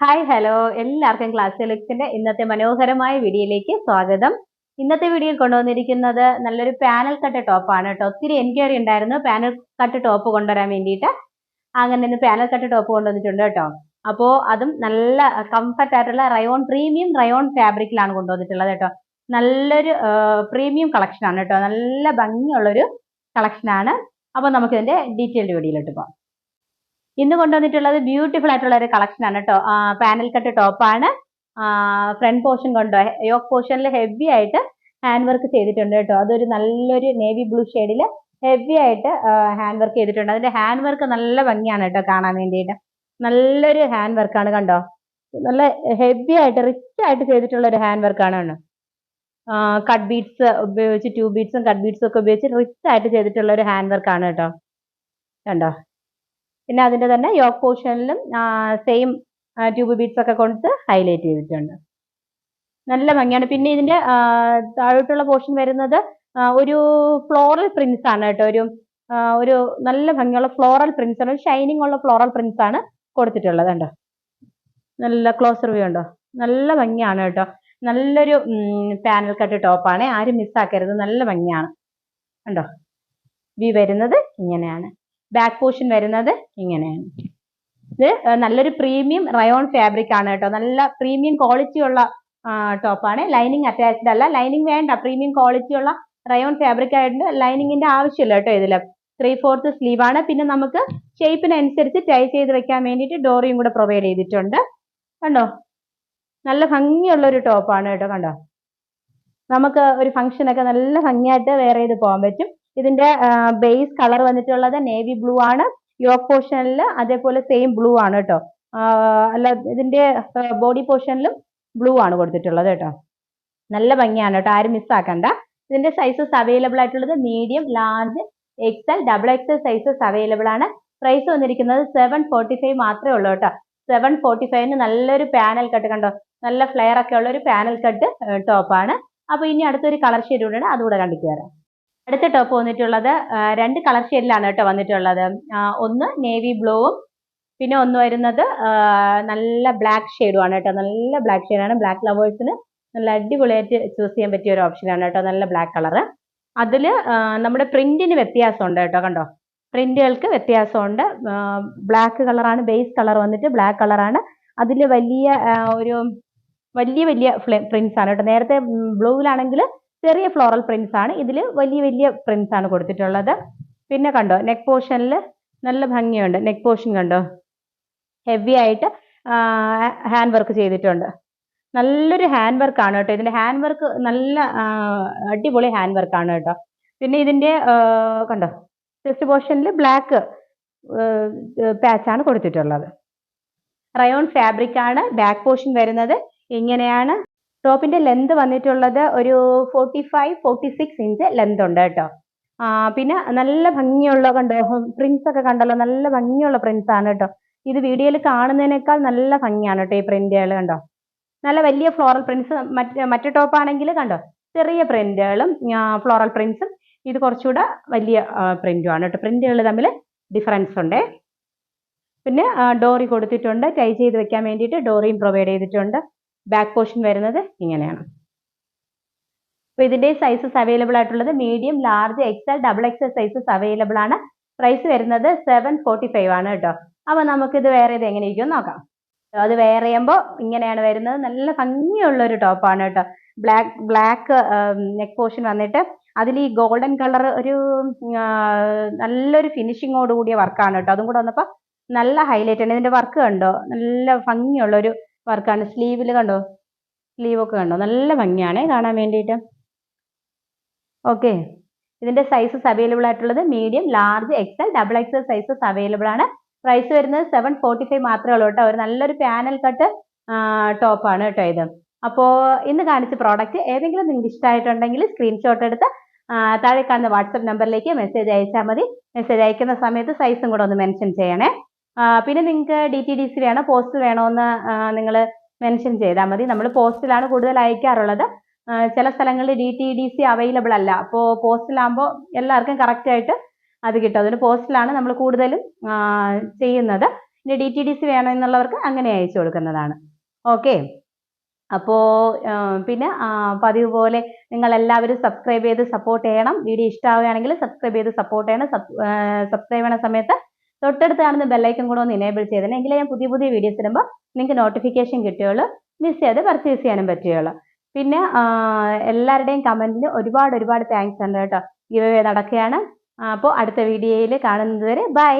Hi hello എല്ലാവർക്കും class എലക്സിന്റെ ഇന്നത്തെ മനോഹരമായ വീഡിയോയിലേക്ക് സ്വാഗതം. ഇന്നത്തെ വീഡിയോയിൽ കൊണ്ടുവന്നിരിക്കുന്നത് നല്ലൊരു പാനൽ കട്ട് ടോപ്പാണ് കേട്ടോ. ഒത്തിരി എൻക്വയറി ഉണ്ടായിരുന്നു. പാനൽ കട്ട് ടോപ്പ് കൊണ്ടുവരാൻ വേണ്ടിയിട്ട്. അങ്ങനെ ഇന്ന് പാനൽ കട്ട് ടോപ്പ് കൊണ്ടുവന്നിട്ടുണ്ട് കേട്ടോ. അപ്പോൾ അതും നല്ല കംഫർട്ട് ആയിട്ടുള്ള റയോൺ പ്രീമിയം റയോൺ ഫാബ്രിക്കിലാണ് കൊണ്ടുവന്നിട്ടുള്ളത് കേട്ടോ. നല്ലൊരു പ്രീമിയം കളക്ഷനാണ് കേട്ടോ. നല്ല ഭംഗിയുള്ളൊരു കളക്ഷനാണ് അപ്പോൾ നമുക്ക് ഇതിന്റെ ഡീറ്റെയിൽഡ് വീഡിയോയിലോട്ട് പോകാം. ഇന്ന് കൊണ്ടുവന്നിട്ടുള്ളത് ബ്യൂട്ടിഫുൾ ആയിട്ടുള്ള ഒരു കളക്ഷൻ ആണ് കേട്ടോ പാനൽ കട്ട് ടോപ്പാണ് ഫ്രണ്ട് പോർഷൻ കൊണ്ടോ യോക്ക് പോർഷനിൽ ഹെവി ആയിട്ട് ഹാൻഡ് വർക്ക് ചെയ്തിട്ടുണ്ട് കേട്ടോ അതൊരു നല്ലൊരു നേവി ബ്ലൂ ഷെയ്ഡിൽ ഹെവി ആയിട്ട് ഹാൻഡ് വർക്ക് ചെയ്തിട്ടുണ്ട്. അതിന്റെ ഹാൻഡ് വർക്ക് നല്ല ഭംഗിയാണ് കേട്ടോ കാണാൻ വേണ്ടിയിട്ട്. നല്ലൊരു ഹാൻഡ് വർക്കാണ് കണ്ടോ? നല്ല ഹെവി ആയിട്ട് റിച്ച് ആയിട്ട് ചെയ്തിട്ടുള്ള ഒരു ഹാൻഡ് വർക്കാണ് കണ്ടോ കട്ട് ബീഡ്സ് ഉപയോഗിച്ച് ട്യൂബ് ബീഡ്സും കട്ട് ബീഡ്സും ഒക്കെ ഉപയോഗിച്ച് റിച്ച് ആയിട്ട് ചെയ്തിട്ടുള്ള ഒരു ഹാൻഡ് വർക്കാണ് കേട്ടോ കണ്ടോ? പിന്നെ അതിന്റെ തന്നെ യോക്ക് പോർഷനിലും സെയിം ട്യൂബ് ബീഡ്സ് ഒക്കെ കൊടുത്ത് ഹൈലൈറ്റ് ചെയ്തിട്ടുണ്ട്. നല്ല ഭംഗിയാണ്. പിന്നെ ഇതിന്റെ താഴോട്ടുള്ള പോർഷൻ വരുന്നത് ഒരു ഫ്ലോറൽ പ്രിന്റ്സ് ആണ് കേട്ടോ. ഒരു ഒരു നല്ല ഭംഗിയുള്ള ഫ്ലോറൽ പ്രിന്റ്സ് ആണ്. ഷൈനിങ് ഉള്ള ഫ്ലോറൽ പ്രിന്റ്സ് ആണ് കൊടുത്തിട്ടുള്ളത് കണ്ടോ? നല്ല ക്ലോസർ വ്യൂ ഉണ്ടോ? നല്ല ഭംഗിയാണ് കേട്ടോ. നല്ലൊരു പാനൽ കട്ട് ടോപ്പാണ് ആരും മിസ്സാക്കരുത് നല്ല ഭംഗിയാണ്. കണ്ടോ? വി വരുന്നത് ഇങ്ങനെയാണ്. ബാക്ക് പോർഷൻ വരുന്നത് ഇങ്ങനെയാണ്. ഇത് നല്ലൊരു പ്രീമിയം റയോൺ ഫാബ്രിക് ആണ് കേട്ടോ. നല്ല പ്രീമിയം ക്വാളിറ്റി ഉള്ള ടോപ്പാണ് ലൈനിങ് അറ്റാച്ച്ഡ് അല്ല. ലൈനിങ് വേണ്ട. പ്രീമിയം ക്വാളിറ്റി ഉള്ള റയോൺ ഫാബ്രിക് ആയിട്ട് ലൈനിങ്ങിന്റെ ആവശ്യമില്ല കേട്ടോ ഇതിൽ ത്രീ ഫോർത്ത് സ്ലീവ് ആണ്. പിന്നെ നമുക്ക് ഷേപ്പിനനുസരിച്ച് ടൈ ചെയ്ത് വെക്കാൻ വേണ്ടിയിട്ട് ഡോറിയും കൂടെ പ്രൊവൈഡ് ചെയ്തിട്ടുണ്ട്. കണ്ടോ? നല്ല ഭംഗിയുള്ള ഒരു ടോപ്പാണ് കേട്ടോ. കണ്ടോ? നമുക്ക് ഒരു ഫംഗ്ഷനൊക്കെ നല്ല ഭംഗിയായിട്ട് വെയർ ചെയ്ത് പോകാൻ പറ്റും. ഇതിന്റെ ബേസ് കളർ വന്നിട്ടുള്ളത് നേവി ബ്ലൂ ആണ്. യോക്ക് പോർഷനിൽ അതേപോലെ സെയിം ബ്ലൂ ആണ് കേട്ടോ. അല്ല ഇതിന്റെ ബോഡി പോർഷനിലും ബ്ലൂ ആണ് കൊടുത്തിട്ടുള്ളത് കേട്ടോ. നല്ല ഭംഗിയാണ് കേട്ടോ. ആരും മിസ്സാക്കണ്ട ഇതിന്റെ സൈസസ് അവൈലബിൾ ആയിട്ടുള്ളത് medium large XL double XL sizes available ആണ്. പ്രൈസ് വന്നിരിക്കുന്നത് സെവൻ ഫോർട്ടി ഫൈവ് മാത്രമേ ഉള്ളൂ കേട്ടോ. സെവൻ ഫോർട്ടി ഫൈവിന് നല്ലൊരു പാനൽ കട്ട് കണ്ടോ? നല്ല ഫ്ലെയർ ഒക്കെ ഉള്ള ഒരു പാനൽ കട്ട് ടോപ്പാണ് അപ്പൊ ഇനി അടുത്തൊരു കളർ ഷെയ്ഡ് കൂടെ അതുകൂടെ കണ്ടിട്ട് വരാം. അടുത്ത ടോപ്പ് വന്നിട്ടുള്ളത് രണ്ട് കളർ ഷെയ്ഡിലാണ് കേട്ടോ വന്നിട്ടുള്ളത്. ഒന്ന് നേവി ബ്ലൂവും പിന്നെ ഒന്ന് വരുന്നത് നല്ല ബ്ലാക്ക് ഷെയ്ഡുമാണ് കേട്ടോ. നല്ല ബ്ലാക്ക് ഷെയ്ഡാണ് ബ്ലാക്ക് ലവേഴ്സിന് നല്ല അടിപൊളിയായിട്ട് ചൂസ് ചെയ്യാൻ പറ്റിയ ഒരു ഓപ്ഷനാണ് കേട്ടോ. നല്ല ബ്ലാക്ക് കളറ് അതിൽ നമ്മുടെ പ്രിന്റിന് വ്യത്യാസമുണ്ട് കേട്ടോ. കണ്ടോ? പ്രിന്റുകൾക്ക് വ്യത്യാസമുണ്ട്. ബ്ലാക്ക് കളറാണ് ബേസ് കളർ വന്നിട്ട് ബ്ലാക്ക് കളറാണ് അതിൽ വലിയ ഒരു വലിയ വലിയ പ്രിന്റ്സ് ആണ് കേട്ടോ. നേരത്തെ ബ്ലൂവിലാണെങ്കിൽ ചെറിയ ഫ്ലോറൽ പ്രിന്റ്സ് ആണ്. ഇതിൽ വലിയ വലിയ പ്രിന്റ്സ് ആണ് കൊടുത്തിട്ടുള്ളത്. പിന്നെ കണ്ടോ നെക്ക് പോർഷനിൽ നല്ല ഭംഗിയുണ്ട്. നെക്ക് പോർഷൻ കണ്ടോ? ഹെവി ആയിട്ട് ഹാൻഡ് വർക്ക് ചെയ്തിട്ടുണ്ട്. നല്ലൊരു ഹാൻഡ് വർക്ക് ആണ് കേട്ടോ. ഇതിന്റെ ഹാൻഡ് വർക്ക് നല്ല അടിപൊളി ഹാൻഡ് വർക്ക് ആണ് കേട്ടോ. പിന്നെ ഇതിന്റെ കണ്ടോ? ചെസ്റ്റ് പോർഷനിൽ ബ്ലാക്ക് പാച്ച് ആണ് കൊടുത്തിട്ടുള്ളത്. റയോൺ ഫാബ്രിക് ആണ്. ബാക്ക് പോർഷൻ വരുന്നത്. ഇങ്ങനെയാണ് ടോപ്പിന്റെ ലെന്ത് വന്നിട്ടുള്ളത് ഒരു forty five forty six inch length ഉണ്ട് കേട്ടോ. പിന്നെ നല്ല ഭംഗിയുള്ള കണ്ടോ പ്രിന്റ്സ് ഒക്കെ കണ്ടല്ലോ നല്ല ഭംഗിയുള്ള പ്രിന്റ്സ് ആണ് കേട്ടോ. ഇത് വീഡിയോയിൽ കാണുന്നതിനേക്കാൾ നല്ല ഭംഗിയാണ് കേട്ടോ ഈ പ്രിന്റുകൾ കണ്ടോ. നല്ല വലിയ ഫ്ലോറൽ പ്രിന്റ്സ് മറ്റ് മറ്റു ടോപ്പാണെങ്കിൽ കണ്ടോ ചെറിയ പ്രിന്റുകളും ഫ്ലോറൽ പ്രിന്റ്സും ഇത് കുറച്ചുകൂടെ വലിയ പ്രിന്റും ആണ് കേട്ടോ. പ്രിന്റുകൾ തമ്മിൽ ഡിഫറൻസ് ഉണ്ട്. പിന്നെ ഡോറി കൊടുത്തിട്ടുണ്ട് ടൈ ചെയ്ത് വെക്കാൻ വേണ്ടിയിട്ട് ഡോറിയും പ്രൊവൈഡ് ചെയ്തിട്ടുണ്ട്. ബാക്ക് പോർഷൻ വരുന്നത് ഇങ്ങനെയാണ്. അപ്പോൾ ഇതിന്റെ സൈസസ് അവൈലബിൾ ആയിട്ടുള്ളത് medium large XL double XL sizes available ആണ്. പ്രൈസ് വരുന്നത് സെവൻ ഫോർട്ടി ഫൈവ് ആണ് കേട്ടോ. അപ്പോൾ നമുക്കിത് വേറെ ഇത് എങ്ങനെ ഇരിക്കും നോക്കാം. അത് വെയർ ചെയ്യുമ്പോൾ ഇങ്ങനെയാണ് വരുന്നത്. നല്ല ഭംഗിയുള്ള ഒരു ടോപ്പാണ് കേട്ടോ. ബ്ലാക്ക് ബ്ലാക്ക് നെക്ക് പോർഷൻ വന്നിട്ട് അതിൽ ഈ ഗോൾഡൻ കളർ ഒരു നല്ലൊരു ഫിനിഷിങ്ങോട് കൂടിയ വർക്കാണ് കേട്ടോ. അതും കൂടെ വന്നപ്പോൾ നല്ല ഹൈലൈറ്റ് ആണ്. ഇതിന്റെ വർക്ക് കണ്ടോ? നല്ല ഭംഗിയുള്ള ഒരു വർക്കാണ്. സ്ലീവിൽ കണ്ടോ? സ്ലീവൊക്കെ കണ്ടോ? നല്ല ഭംഗിയാണേ കാണാൻ വേണ്ടിയിട്ട്. ഓക്കെ. ഇതിന്റെ സൈസസ് അവൈലബിൾ ആയിട്ടുള്ളത് medium large XL double XL sizes available ആണ്. പ്രൈസ് വരുന്നത് സെവൻ ഫോർട്ടി ഫൈവ് മാത്രമേ ഉള്ളൂ കേട്ടോ. ഒരു നല്ലൊരു പാനൽ കട്ട് ടോപ്പാണ് കേട്ടോ ഇത്. അപ്പോൾ ഇന്ന് കാണിച്ച പ്രോഡക്റ്റ് ഏതെങ്കിലും നിങ്ങൾക്ക് ഇഷ്ടമായിട്ടുണ്ടെങ്കിൽ സ്ക്രീൻഷോട്ട് എടുത്ത് താഴെ കാണുന്ന വാട്സപ്പ് നമ്പറിലേക്ക് മെസ്സേജ് അയച്ചാൽ മതി. മെസ്സേജ് അയക്കുന്ന സമയത്ത് സൈസും കൂടെ ഒന്ന് മെൻഷൻ ചെയ്യണേ. പിന്നെ നിങ്ങൾക്ക് ഡി ടി ഡി സി വേണോ? പോസ്റ്റ് വേണോ എന്ന് നിങ്ങൾ മെൻഷൻ ചെയ്താൽ മതി. നമ്മൾ പോസ്റ്റിലാണ് കൂടുതൽ അയക്കാറുള്ളത്. ചില സ്ഥലങ്ങളിൽ D T D C available അല്ല. അപ്പോൾ പോസ്റ്റിലാകുമ്പോൾ എല്ലാവർക്കും കറക്റ്റായിട്ട് അത് കിട്ടും. അതിന് പോസ്റ്റിലാണ് നമ്മൾ കൂടുതലും ചെയ്യുന്നത്. ഇനി ഡി ടി ഡി സി വേണമെന്നുള്ളവർക്ക് അങ്ങനെ അയച്ചു കൊടുക്കുന്നതാണ്. ഓക്കെ അപ്പോൾ പിന്നെ പതിവ് പോലെ നിങ്ങൾ എല്ലാവരും സബ്സ്ക്രൈബ് ചെയ്ത് സപ്പോർട്ട് ചെയ്യണം. വീഡിയോ ഇഷ്ടമാവുകയാണെങ്കിൽ സബ്സ്ക്രൈബ് ചെയ്ത് സപ്പോർട്ട് ചെയ്യണം. സബ്സ്ക്രൈബ് ചെയ്യണ സമയത്ത് തൊട്ടടുത്ത് കാണുന്ന ബെല്ലൈക്കൻ കൂടെ ഒന്ന് എനേബിൾ ചെയ്തേനെ. എങ്കിലേ ഞാൻ പുതിയ പുതിയ വീഡിയോസ് ഇടുമ്പോൾ നിങ്ങൾക്ക് നോട്ടിഫിക്കേഷൻ കിട്ടുകയുള്ളൂ മിസ് ചെയ്ത് പർച്ചേസ് ചെയ്യാനും പറ്റുകയുള്ളൂ. പിന്നെ എല്ലാവരുടെയും കമന്റിൽ ഒരുപാട് ഒരുപാട് താങ്ക്സ് ഉണ്ട് കേട്ടോ. ഗിവ് നടക്കുകയാണ്. അപ്പോൾ അടുത്ത വീഡിയോയിൽ കാണുന്നത് വരെ ബൈ